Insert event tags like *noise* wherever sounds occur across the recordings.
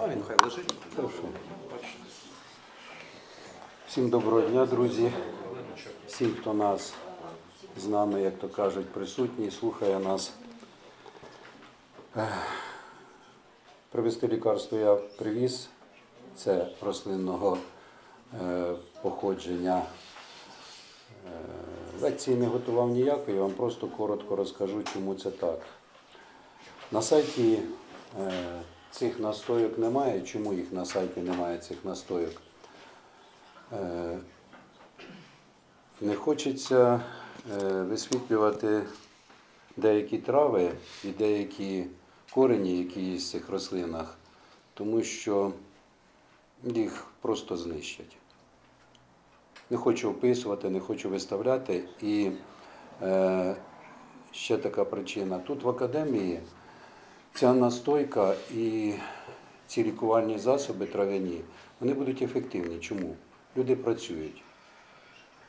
А він хай лежить. Хорошо. Всім доброго дня, друзі. Всім, хто нас з нами, як то кажуть, присутній, слухає нас. Привезти лікарство я привіз. Це рослинного е, походження. Е, Лекції не готував ніякої, я вам просто коротко розкажу, чому це так. На сайті е, цих настойок немає. Чому їх на сайті немає цих настойок? Е, не хочеться е, висвітлювати деякі трави і деякі корені, які є в цих рослинах, тому що їх просто знищать. Не хочу описувати, не хочу виставляти. І е, ще така причина. Тут в академії ця настойка і ці лікувальні засоби трав'яні, вони будуть ефективні. Чому? Люди працюють.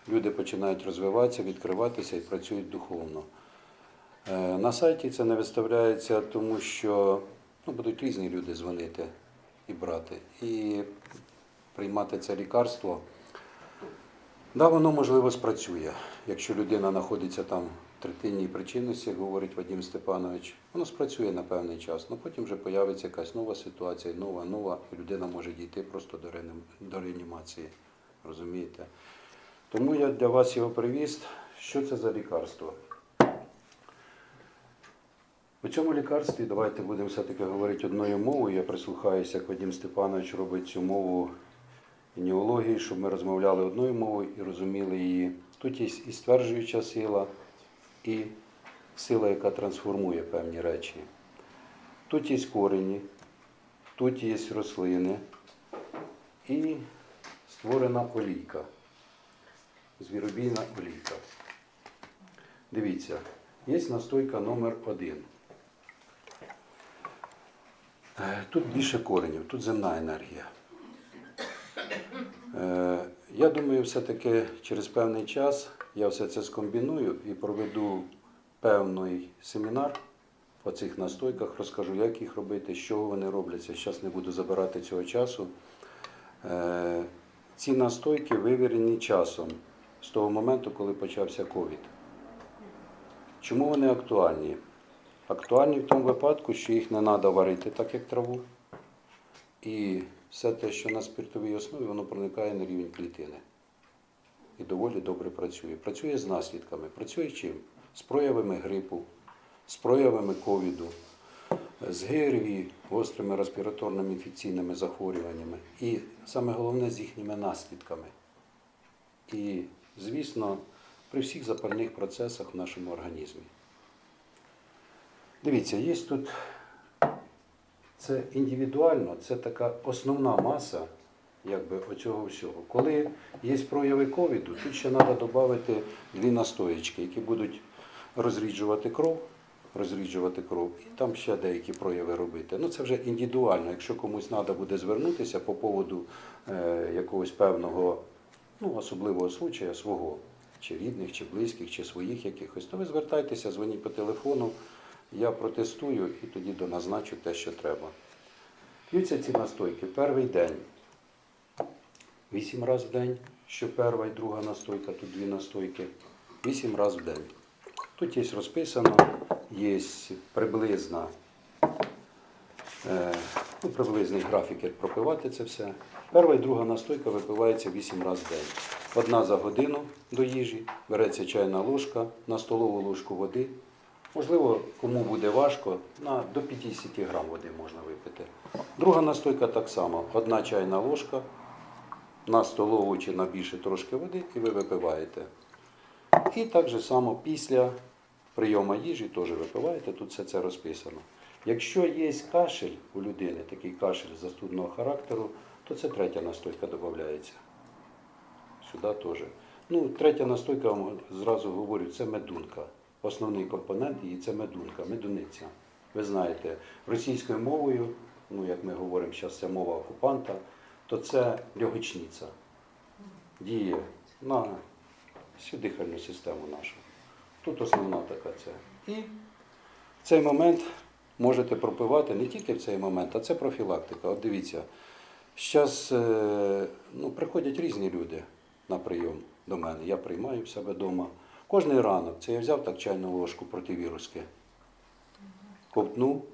Люди починають розвиватися, відкриватися і працюють духовно. Е, На сайті це не виставляється, тому що ну, будуть різні люди дзвонити і брати. І приймати це лікарство. Да, воно можливо спрацює. Якщо людина знаходиться там третинній причинності, говорить Вадим Степанович, воно спрацює на певний час. Ну потім вже появиться якась нова ситуація, нова, нова, і людина може дійти просто до, до реанімації. Розумієте? Тому я для вас його привіз. Що це за лікарство? У цьому лікарстві давайте будемо все-таки говорити одною мовою. Я прислухаюся, як Вадим Степанович робить цю мову неології, щоб ми розмовляли одною мовою і розуміли її. Тут є і стверджуюча сила, і сила, яка трансформує певні речі. Тут є корені, тут є рослини і створена олійка. Звіробійна олійка. Дивіться, є настойка номер один. Е, Тут більше коренів, тут земна енергія. Е, Я думаю, все-таки через певний час я все це скомбіную і проведу певний семінар по цих настойках, розкажу, як їх робити, з чого вони робляться. Зараз не буду забирати цього часу. Е, Ці настойки вивірені часом з того моменту, коли почався ковід. Чому вони актуальні? Актуальні в тому випадку, що їх не треба варити так, як траву. І все те, що на спиртовій основі, воно проникає на рівень клітини. І доволі добре працює. Працює з наслідками. Працює чим? З проявами грипу, з проявами ковіду, з ГРВІ, гострими респіраторними інфекційними захворюваннями. І саме головне з їхніми наслідками. І, звісно, при всіх запальних процесах в нашому організмі. Дивіться, є тут це індивідуально, це така основна маса якби, оцього всього. Коли є прояви ковіду, тут ще треба додати дві настоячки, які будуть розріджувати кров, розріджувати кров, і там ще деякі прояви робити. Ну це вже індивідуально. Якщо комусь треба буде звернутися по поводу е, якогось певного ну, особливого случая свого, чи рідних, чи близьких, чи своїх якихось, то ви звертайтеся, дзвоніть по телефону, я протестую і тоді доназначу те, що треба. П'ються ці настойки перший день. Вісім разів в день, що перша і друга настойка, тут дві настойки. Вісім разів в день. Тут є розписано, є приблизна, е, ну, приблизний графік, як пропивати це все. Перша і друга настойка випивається 8 разів в день. Одна за годину до їжі, береться чайна ложка, на столову ложку води. Можливо, кому буде важко, на, до 50 грам води можна випити. Друга настойка так само. Одна чайна ложка на столову чи на більше трошки води, і ви випиваєте. І так же само після прийому їжі теж випиваєте, тут все це розписано. Якщо є кашель у людини, такий кашель застудного характеру, то це третя настойка додається. Сюди теж. Ну, третя настойка, я вам зразу говорю, це медунка. Основний компонент її це медунка, медуниця. Ви знаєте, російською мовою, ну як ми говоримо, зараз це мова окупанта, то це льогочниця. Діє на всю дихальну систему нашу. Тут основна така це. І в цей момент можете пропивати не тільки в цей момент, а це профілактика. От дивіться, зараз ну, приходять різні люди на прийом до мене. Я приймаю в себе вдома. Кожний ранок це я взяв так чайну ложку противіруски, ковтнув,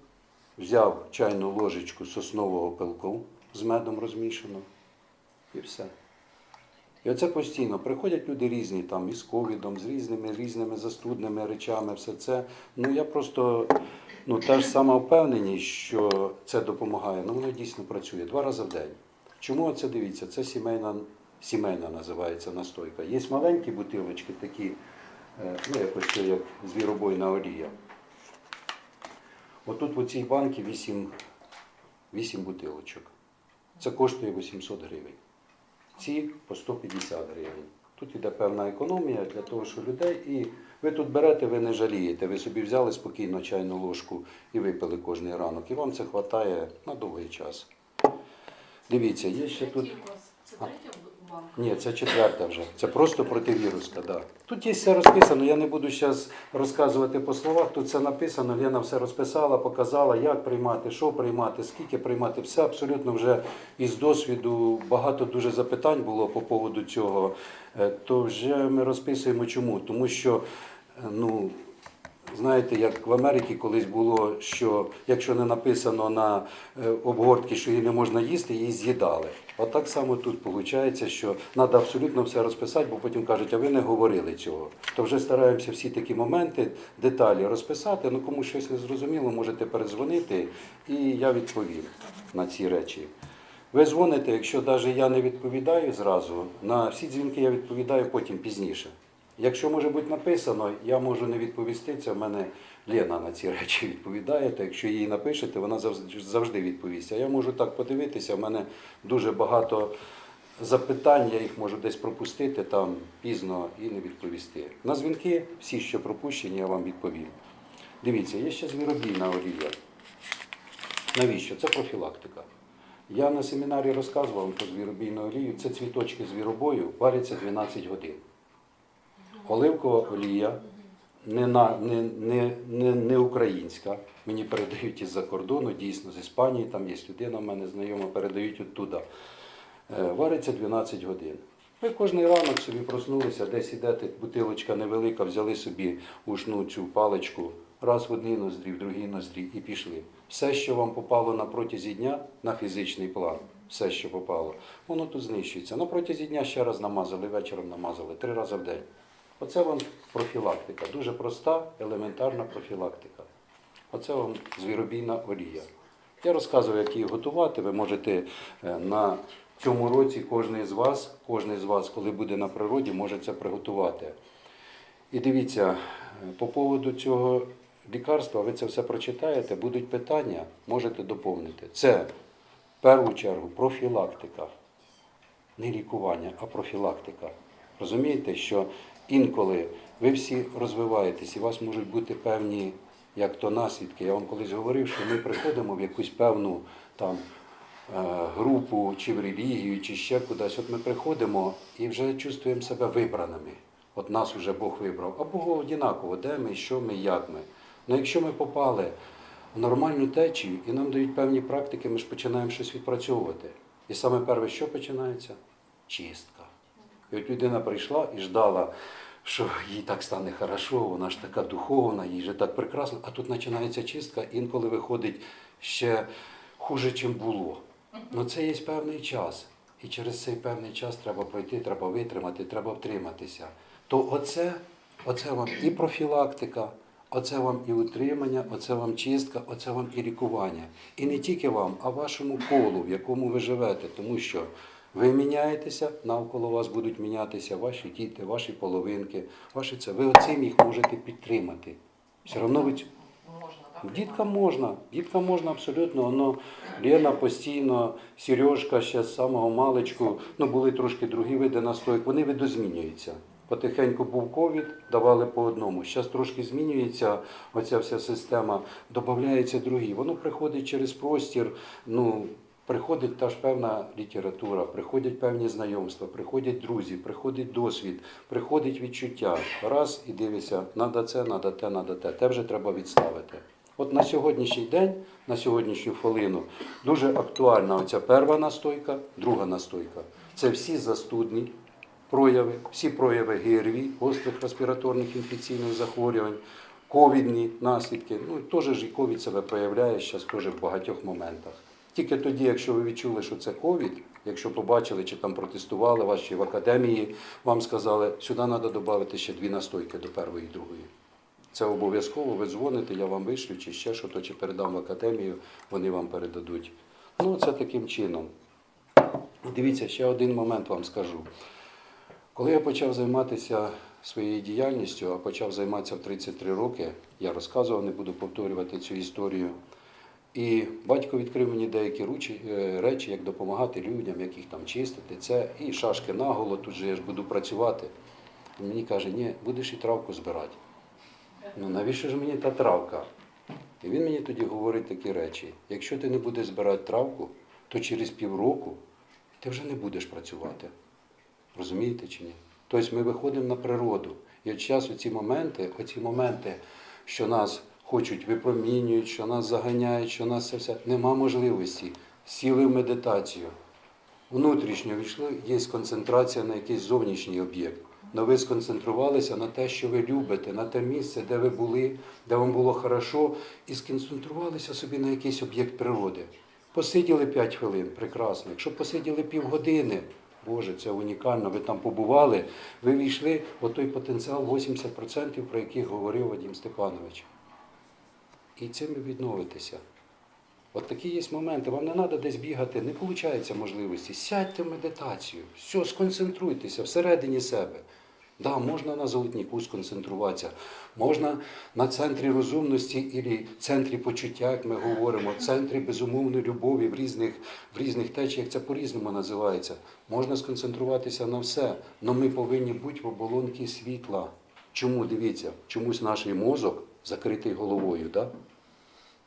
взяв чайну ложечку соснового пилку з медом розмішаного і все. І оце постійно приходять люди різні, там із ковідом, з різними різними застудними речами, все це. Ну я просто ну ж сама впевненість, що це допомагає. Ну воно дійсно працює два рази в день. Чому це дивіться? Це сімейна, сімейна називається настойка. Є маленькі бутилочки, такі, е, ну якось це як звіробойна олія. Отут в цій банці 8, 8 бутилочок. Це коштує 800 гривень. Ці по 150 гривень. Тут іде певна економія для того, що людей. І ви тут берете, ви не жалієте. Ви собі взяли спокійно чайну ложку і випили кожний ранок. І вам це вистачає на довгий час. Дивіться, є ще тут. Це третя банка? Ні, це четверта вже. Це просто противіруска. Да. Тут є все розписано. Я не буду зараз розказувати по словах. Тут все написано. Лена все розписала, показала, як приймати, що приймати, скільки приймати. Все абсолютно вже із досвіду. Багато дуже запитань було по поводу цього. Е, То вже ми розписуємо чому. Тому що, е, ну. Знаєте, як в Америці колись було, що якщо не написано на е, обгортці, що її не можна їсти, її з'їдали. От так само тут виходить, що треба абсолютно все розписати, бо потім кажуть, а ви не говорили цього. То вже стараємося всі такі моменти, деталі розписати. Ну кому щось не зрозуміло, можете передзвонити, і я відповім на ці речі. Ви дзвоните, якщо навіть я не відповідаю зразу, на всі дзвінки я відповідаю потім пізніше. Якщо може бути написано, я можу не відповісти. Це в мене Лена на ці речі відповідає. То якщо їй напишете, вона завжди, завжди відповість. А я можу так подивитися, в мене дуже багато запитань, я їх можу десь пропустити там пізно і не відповісти. На дзвінки, всі, що пропущені, я вам відповім. Дивіться, є ще звіробійна олія. Навіщо? Це профілактика. Я на семінарі розказував про звіробійну олію. Це цвіточки звіробою, варяться 12 годин. Оливкова олія не, на, не, не, не, не українська. Мені передають із-за кордону, дійсно, з Іспанії, там є людина в мене знайома, передають оттуда. Е, Вариться 12 годин. Ви кожен ранок собі проснулися, десь ідете, бутилочка невелика, взяли собі ушну цю паличку, раз в одній ноздрі, в другій ноздрі і пішли. Все, що вам попало на протязі дня на фізичний план, все, що попало, воно тут знищується. На протязі дня ще раз намазали, вечором намазали, три рази в день. Оце вам профілактика. Дуже проста, елементарна профілактика. Оце вам звіробійна олія. Я розказую, як її готувати. Ви можете е, на цьому році кожен з вас, кожен з вас, коли буде на природі, може це приготувати. І дивіться, е, по поводу цього лікарства, ви це все прочитаєте, будуть питання, можете доповнити. Це в першу чергу профілактика не лікування, а профілактика. Розумієте, що інколи ви всі розвиваєтесь, і у вас можуть бути певні, як то наслідки. Я вам колись говорив, що ми приходимо в якусь певну там е, групу, чи в релігію, чи ще кудись. От ми приходимо і вже чувствуємо себе вибраними. От нас вже Бог вибрав. А Богу однаково, де ми, що ми, як ми. Ну якщо ми попали в нормальну течію і нам дають певні практики, ми ж починаємо щось відпрацьовувати. І саме перше, що починається? Чистка. І от людина прийшла і ждала, що їй так стане хорошо, вона ж така духовна, їй же так прекрасно, а тут починається чистка, інколи виходить ще хуже, чим було. Ну це є певний час. І через цей певний час треба пройти, треба витримати, треба втриматися. То оце, оце вам і профілактика, оце вам і утримання, оце вам чистка, оце вам і лікування. І не тільки вам, а вашому колу, в якому ви живете, тому що ви міняєтеся, навколо вас будуть мінятися ваші діти, ваші половинки, ваші це. Ви оцим їх можете підтримати. Все одно ви? Діткам можна, діткам можна абсолютно. Воно Лена постійно, Сережка ще з самого маличку, ну були трошки другі види настоїк, вони видозмінюються. Потихеньку був ковід, давали по одному. Зараз трошки змінюється оця вся система, додаються другі. Воно приходить через простір. Ну, приходить та ж певна література, приходять певні знайомства, приходять друзі, приходить досвід, приходить відчуття. Раз і дивишся, надо це, надо те, надо те. Те вже треба відставити. От на сьогоднішній день, на сьогоднішню хвилину, дуже актуальна оця перша настойка, друга настойка. Це всі застудні прояви, всі прояви ГРВІ, гострих респіраторних інфекційних захворювань, ковідні наслідки. Ну, теж ж і ковід себе проявляє зараз теж в багатьох моментах. Тільки тоді, якщо ви відчули, що це ковід, якщо побачили чи там протестували вас, чи в академії вам сказали, сюди треба додати ще дві настойки до першої і другої. Це обов'язково, ви дзвоните, я вам вишлю, чи ще що, то чи передам в академію, вони вам передадуть. Ну, це таким чином. Дивіться, ще один момент вам скажу. Коли я почав займатися своєю діяльністю, а почав займатися в 33 роки, я розказував, не буду повторювати цю історію. І батько відкрив мені деякі е, речі, як допомагати людям, як їх там чистити. Це і шашки наголо, тут же я ж буду працювати. Він мені каже, ні, будеш і травку збирати. Ну навіщо ж мені та травка? І він мені тоді говорить такі речі: якщо ти не будеш збирати травку, то через півроку ти вже не будеш працювати. Розумієте чи ні? Тобто ми виходимо на природу. І от час оці моменти, оці моменти, що нас хочуть випромінюють, що нас заганяють, що нас це все, нема можливості. Сіли в медитацію. Внутрішньо війшло, є концентрація на якийсь зовнішній об'єкт. Но ви сконцентрувалися на те, що ви любите, на те місце, де ви були, де вам було хорошо, і сконцентрувалися собі на якийсь об'єкт природи. Посиділи 5 хвилин, прекрасно. Якщо посиділи півгодини, Боже, це унікально, ви там побували, ви війшли в той потенціал 80%, про який говорив Вадим Степанович. І цим ви відновитеся. От такі є моменти, вам не треба десь бігати, не виходить можливості. Сядьте в медитацію, все, сконцентруйтеся всередині себе. Да, можна на золотнику сконцентруватися, можна на центрі розумності і центрі почуття, як ми говоримо, центрі безумовної любові в різних, в різних течіях, це по-різному називається. Можна сконцентруватися на все, але ми повинні бути в оболонці світла. Чому дивіться, чомусь наш мозок закритий головою, да?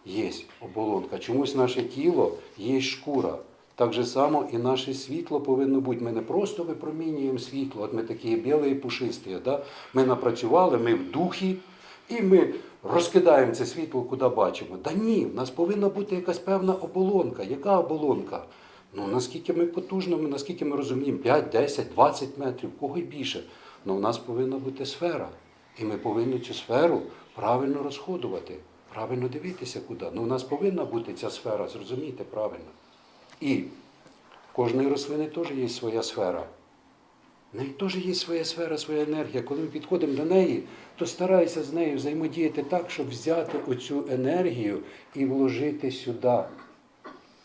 є оболонка. Чомусь наше тіло є шкура. Так же само і наше світло повинно бути. Ми не просто випромінюємо світло, от ми такі білі і пушисті. Да? Ми напрацювали, ми в духі, і ми розкидаємо це світло, куди бачимо. Да ні, в нас повинна бути якась певна оболонка. Яка оболонка? Ну, наскільки ми потужно, наскільки ми розуміємо, 5, 10, 20 метрів, кого й більше. Ну, у нас повинна бути сфера. І ми повинні цю сферу правильно розходувати, правильно дивитися куди. Ну, у нас повинна бути ця сфера, зрозумійте правильно. І кожної рослини теж є своя сфера. В неї теж є своя сфера, своя енергія. Коли ми підходимо до неї, то старайся з нею взаємодіяти так, щоб взяти оцю енергію і вложити сюди.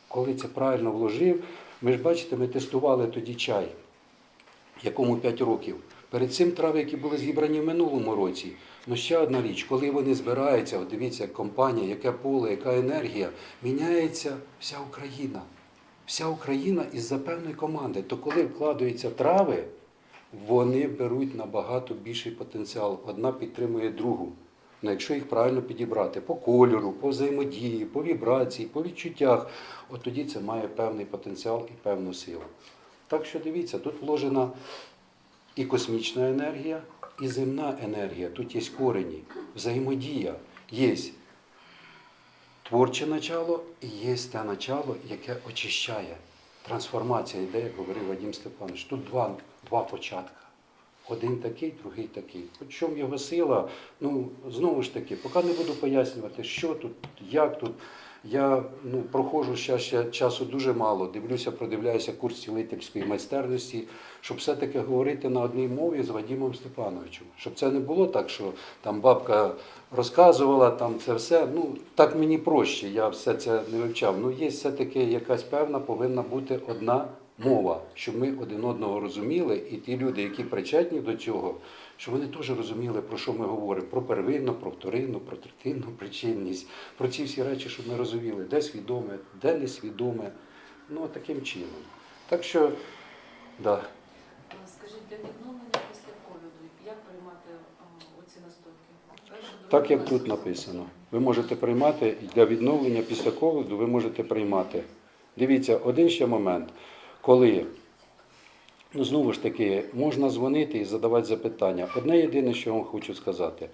Коли це правильно вложив, ми ж бачите, ми тестували тоді чай, якому 5 років. Перед цим трави, які були зібрані в минулому році. Ну ще одна річ, коли вони збираються, от дивіться, компанія, яке поле, яка енергія, міняється вся Україна. Вся Україна із-за певної команди. То коли вкладаються трави, вони беруть набагато більший потенціал. Одна підтримує другу. Ну, якщо їх правильно підібрати по кольору, по взаємодії, по вібрації, по відчуттях, от тоді це має певний потенціал і певну силу. Так що дивіться, тут вложена і космічна енергія, і земна енергія. Тут є корені, взаємодія, є творче начало і є те начало, яке очищає. Трансформація йде, як говорив Вадим Степанович. Тут два, два початка. Один такий, другий такий. В чому його сила? Ну, знову ж таки, поки не буду пояснювати, що тут, як тут. Я ну, проходжу ще, ще часу дуже мало, дивлюся, продивляюся курс цілительської майстерності, щоб все-таки говорити на одній мові з Вадімом Степановичем. Щоб це не було так, що там бабка розказувала, там це все. Ну, так мені проще, я все це не вивчав. Ну, є все-таки якась певна повинна бути одна мова, щоб ми один одного розуміли, і ті люди, які причетні до цього, щоб вони теж розуміли, про що ми говоримо: про первинну, про вторинну, про третинну причинність, про ці всі речі, щоб ми розуміли, де свідоме, де несвідоме. Ну, таким чином. Так що, да. Скажіть, для відновлення після ковіду, як приймати оці настойки? Так як тут написано. Ви можете приймати для відновлення після ковіду, ви можете приймати. Дивіться, один ще момент, коли, ну знову ж таки, можна дзвонити і задавати запитання. Одне єдине, що я вам хочу сказати.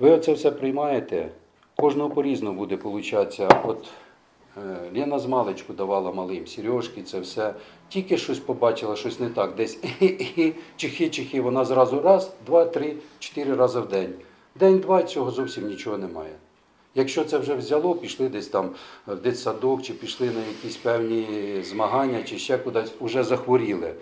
Ви оце все приймаєте, Кожного по-різному буде получатися. От е, Лена з маличку давала малим сережки, це все. Тільки щось побачила, щось не так, десь *laughs* чихи-чихи, вона зразу раз, два, три, чотири рази в день. День-два цього зовсім нічого немає. Якщо це вже взяло, пішли десь там в дитсадок, чи пішли на якісь певні змагання, чи ще кудись, вже захворіли.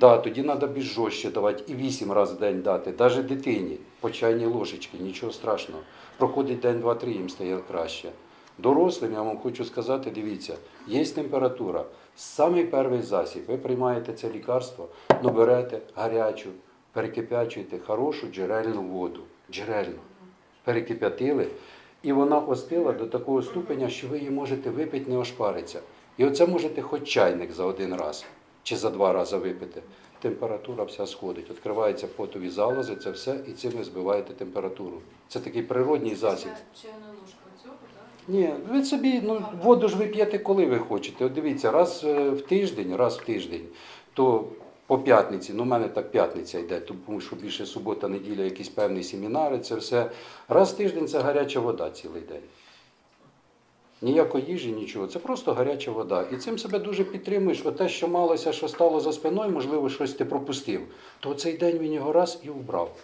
Да, тоді треба більш жорстче давати і вісім разів в день дати, навіть дитині по чайній ложечці, нічого страшного. Проходить день, два, три, їм стає краще. Дорослим, я вам хочу сказати, дивіться, є температура. Самий перший засіб, ви приймаєте це лікарство, ну берете гарячу, перекипячуєте хорошу джерельну воду. Джерельну. Перекип'ятили, і вона остила до такого ступеня, що ви її можете випити, не ошпариться. І оце можете хоч чайник за один раз чи за два рази випити. Температура вся сходить. Відкриваються потові залози, це все, і цим ви збиваєте температуру. Це такий природній засіб. Чайна ложка цього. Ні, ви собі, ну воду ж ви п'єте, коли ви хочете. От дивіться, раз е, в тиждень, раз в тиждень, то по п'ятниці, ну в мене так п'ятниця йде, тому що більше субота, неділя, якісь певні семінари, це все. Раз в тиждень це гаряча вода цілий день. Ніякої їжі, нічого. Це просто гаряча вода. І цим себе дуже підтримуєш. От те, що малося, що стало за спиною, можливо, щось ти пропустив, то цей день він його раз і убрав.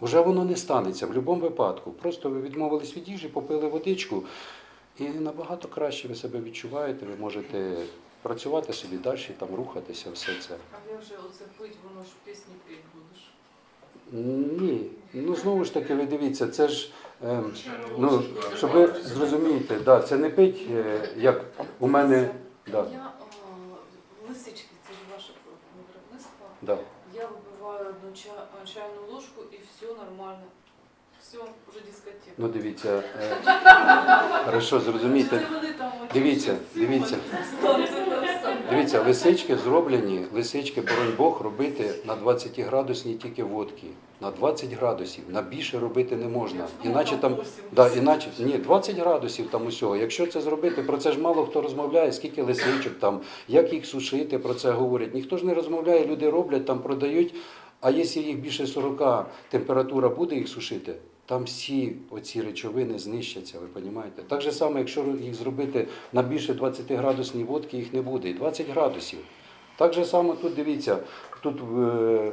Уже воно не станеться в будь-якому випадку. Просто ви відмовились від їжі, попили водичку, і набагато краще ви себе відчуваєте, ви можете працювати собі далі, там рухатися, все це. А як же оце пить, воно ж пісні пить будеш? Ні. Ну знову ж таки, ви дивіться, це ж. ем, ну, щоб ви зрозумієте, да, це не пить, е, як у мене. Да, Я а, лисички, це ж ваше виробництво. да. Я вибиваю одну ча- чайну ложку і все нормально. Все, вже дискотека. Ну дивіться. Е, *laughs* хорошо, зрозумійте. Це вони там от Дивіться, дивіться. Дивіться, лисички зроблені, лисички, боронь Бог, робити на 20 градусній тільки водки. На 20 градусів. На більше робити не можна. Іначе там, да, іначе, ні, 20 градусів там усього. Якщо це зробити, про це ж мало хто розмовляє, скільки лисичок там, як їх сушити, про це говорять. Ніхто ж не розмовляє, люди роблять, там продають. А якщо їх більше 40 температура буде їх сушити, там всі оці речовини знищаться, ви розумієте? Так же само, якщо їх зробити на більше 20 градусній водки, їх не буде. І 20 градусів. Так же само тут дивіться, тут е,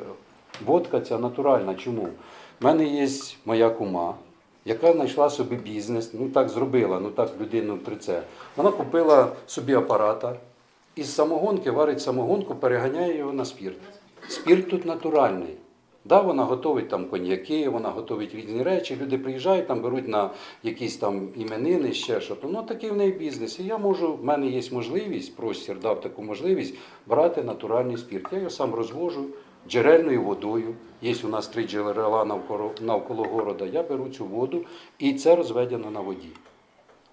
водка ця натуральна. Чому? У мене є моя кума, яка знайшла собі бізнес, ну так зробила, ну так людину при це. Вона купила собі апарата, із самогонки варить самогонку, переганяє його на спірт. Спірт тут натуральний. Да, вона готовить там коньяки, вона готовить різні речі. Люди приїжджають, там беруть на якісь там іменини, ще що. Ну такий в неї бізнес. І я можу, в мене є можливість, простір дав таку можливість брати натуральний спірт. Я його сам розвожу джерельною водою. Є у нас три джерела навколо, навколо города. Я беру цю воду і це розведено на воді.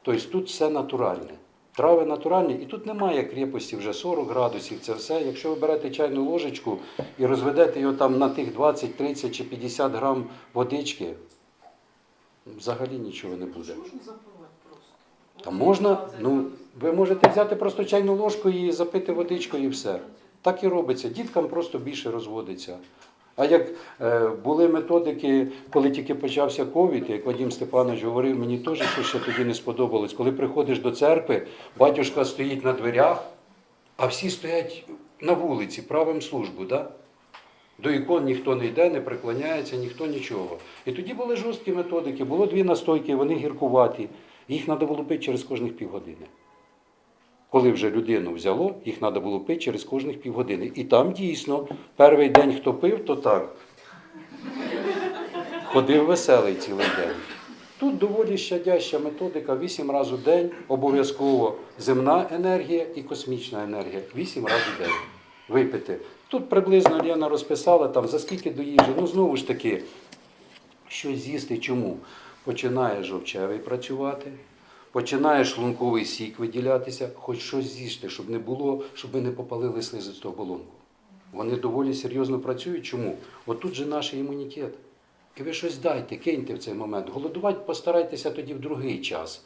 Тобто тут все натуральне. Трави натуральні, і тут немає крепості вже 40 градусів, це все. Якщо ви берете чайну ложечку і розведете його там на тих 20, 30 чи 50 грам водички, взагалі нічого не буде. Можна запивати просто. Та можна, ну ви можете взяти просто чайну ложку і запити водичкою і все. Так і робиться. Діткам просто більше розводиться. А як е, були методики, коли тільки почався ковід, як Вадим Степанович говорив, мені теж щось тоді не сподобалось. Коли приходиш до церкви, батюшка стоїть на дверях, а всі стоять на вулиці, правим службу. Да? До ікон ніхто не йде, не приклоняється, ніхто нічого. І тоді були жорсткі методики, було дві настойки, вони гіркуваті. Їх треба було пити через кожних півгодини. Коли вже людину взяло, їх треба було пити через кожних півгодини. І там дійсно перший день, хто пив, то так. Ходив веселий цілий день. Тут доволі щадяща методика, 8 разів у день, обов'язково земна енергія і космічна енергія. 8 разів у день. Випити. Тут приблизно Лена розписала, там, за скільки до їжі. Ну, знову ж таки, щось з'їсти. Чому? Починає жовчевий працювати, починає шлунковий сік виділятися, хоч щось з'їсти, щоб не було, щоб ви не попалили слизисту оболонку. Вони доволі серйозно працюють. Чому? От тут же наш імунітет. І ви щось дайте, киньте в цей момент. Голодувати постарайтеся тоді в другий час.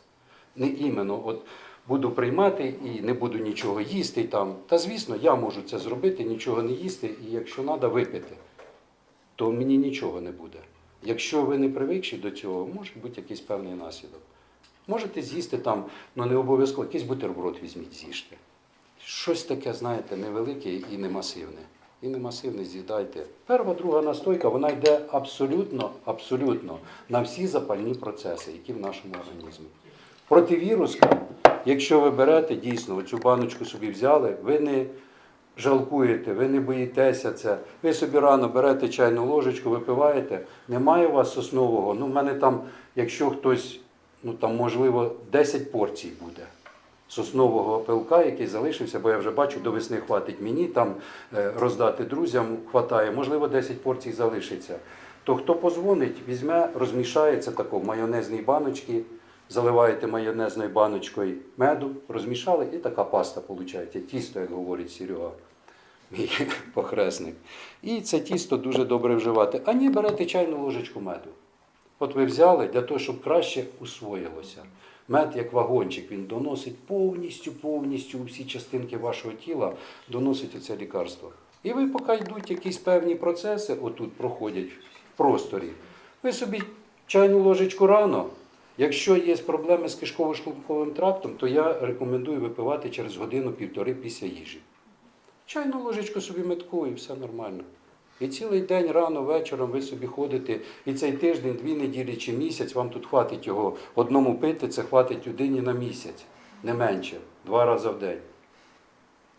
Не іменно, от буду приймати і не буду нічого їсти там. Та звісно, я можу це зробити, нічого не їсти, і якщо треба випити, то мені нічого не буде. Якщо ви не привикші до цього, може бути якийсь певний наслідок. Можете з'їсти там, ну не обов'язково, якийсь бутерброд візьміть, з'їжте. Щось таке, знаєте, невелике і не масивне. І не масивне з'їдайте. Перша, друга настойка, вона йде абсолютно, абсолютно на всі запальні процеси, які в нашому організмі. Противіруска, якщо ви берете дійсно оцю баночку собі взяли, ви не жалкуєте, ви не боїтеся це. Ви собі рано берете чайну ложечку, випиваєте. Немає у вас соснового. Ну, в мене там, якщо хтось, ну там, можливо, 10 порцій буде соснового пилка, який залишився, бо я вже бачу, до весни хватить мені там е, роздати друзям, хватає, можливо, 10 порцій залишиться. То хто позвонить, візьме, розмішає це тако в майонезній баночці, заливаєте майонезною баночкою меду, розмішали, і така паста виходить. Тісто, як говорить Серега, *laughs* мій похресник. І це тісто дуже добре вживати. А ні, берете чайну ложечку меду. От ви взяли для того, щоб краще усвоїлося. Мед, як вагончик, він доносить повністю, повністю у всі частинки вашого тіла, доносить оце лікарство. І ви, поки йдуть якісь певні процеси, отут проходять в просторі, ви собі чайну ложечку рано. Якщо є проблеми з кишково-шлунковим трактом, то я рекомендую випивати через годину-півтори після їжі. Чайну ложечку собі метку і все нормально. І цілий день рано, вечором ви собі ходите, і цей тиждень, дві неділі чи місяць, вам тут хватить його одному пити, це хватить людині на місяць, не менше, два рази в день.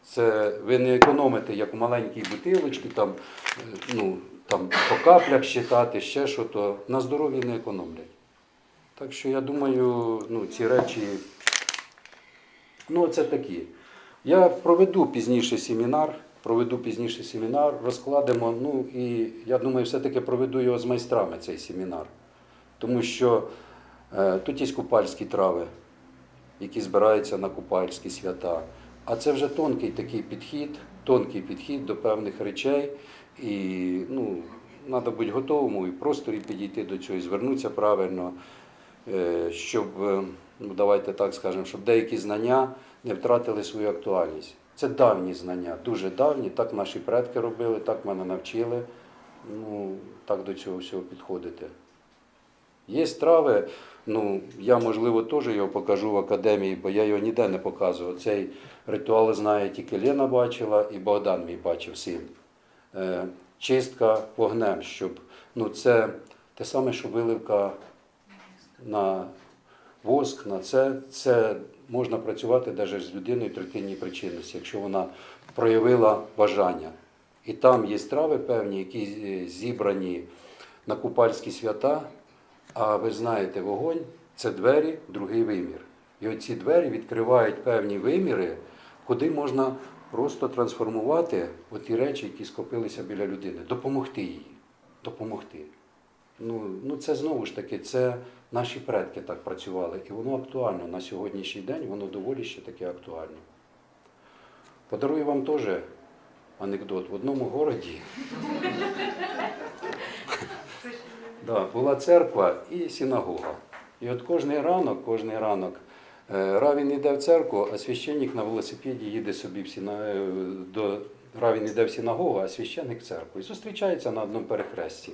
Це ви не економите, як у маленькій бутилочці, там, е, ну, там по каплях щитати, ще що, то на здоров'ї не економлять. Так що я думаю, ну, ці речі, ну, це такі. Я проведу пізніше семінар, проведу пізніше семінар, розкладемо. Ну і я думаю, все-таки проведу його з майстрами цей семінар. Тому що е, тут є купальські трави, які збираються на купальські свята. А це вже тонкий такий підхід, тонкий підхід до певних речей. І ну, треба бути готовому і просторі підійти до цього, і звернутися правильно, е, щоб, е, ну, давайте так скажемо, щоб деякі знання не втратили свою актуальність. Це давні знання, дуже давні, так наші предки робили, так мене навчили. Ну, так до цього всього підходити. Є трави, ну я можливо теж його покажу в академії, бо я його ніде не показував. Цей ритуал знає тільки Лена бачила і Богдан мій бачив син. Е, чистка вогнем, щоб ну це те саме, що виливка на воск, на це, це можна працювати навіть з людиною третинній причинності, якщо вона проявила бажання. І там є трави певні, які е, зібрані на купальські свята. А ви знаєте, вогонь це двері, другий вимір. І оці двері відкривають певні виміри, куди можна просто трансформувати ті речі, які скопилися біля людини, допомогти їй. Допомогти. Ну, ну це знову ж таки, це наші предки так працювали, і воно актуально на сьогоднішній день, воно доволі ще таке актуально. Подарую вам теж анекдот. В одному городі *laughs* да, була церква і синагога. І от кожний ранок, кожний ранок е, равін йде в церкву, а священник на велосипеді їде собі в сіна... е, до равін йде в синагогу, а священник в церкву. І зустрічаються на одному перехресті.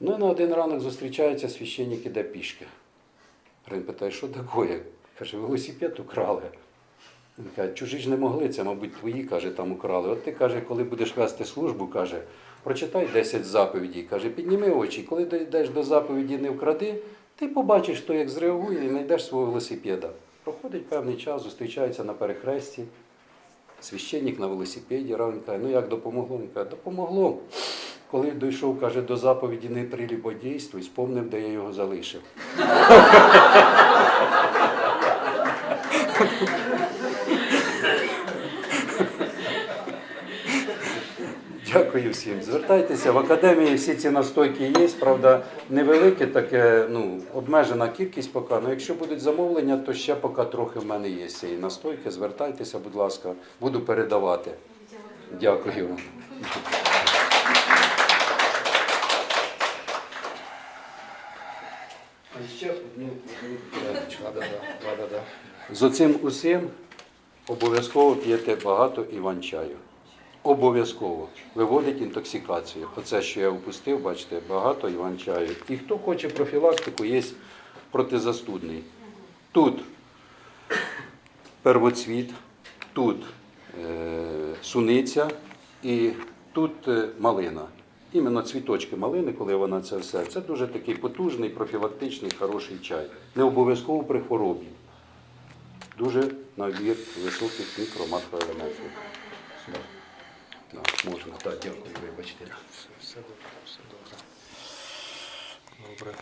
Ну і на один ранок зустрічається священник іде пішки. Равін питає, що таке? Каже, велосипед украли. Він каже, чужі ж не могли, це, мабуть, твої, каже, там украли. От ти каже, коли будеш вести службу, каже, прочитай 10 заповідей. Каже, підніми очі, коли дійдеш до заповіді не вкради, ти побачиш, хто як зреагує, і знайдеш свого велосипеда. Проходить певний час, зустрічаються на перехресті. Священник на велосипеді, каже, ну як допомогло? Він каже, допомогло. Коли дійшов, каже, до заповіді не прелюбодійствуй, сповнив, де я його залишив. Дякую всім. Звертайтеся в академії. Всі ці настойки є. Правда, невелике таке, ну обмежена кількість поки. Ну, якщо будуть замовлення, то ще поки трохи в мене є цієї настойки. Звертайтеся, будь ласка, буду передавати. Дякую вам. Ще одну з оцим усім обов'язково п'єте багато іван чаю. обов'язково виводить інтоксикацію. Оце, що я впустив, бачите, багато іван чаю. І хто хоче профілактику, є протизастудний. Тут первоцвіт, тут е, суниця і тут е, малина. Іменно цвіточки малини, коли вона це все, це дуже такий потужний, профілактичний, хороший чай. Не обов'язково при хворобі. Дуже набір високих мікро-макроелементів. Так, можна. Так, дякую, вибачте. Все добре, все добре. Добре.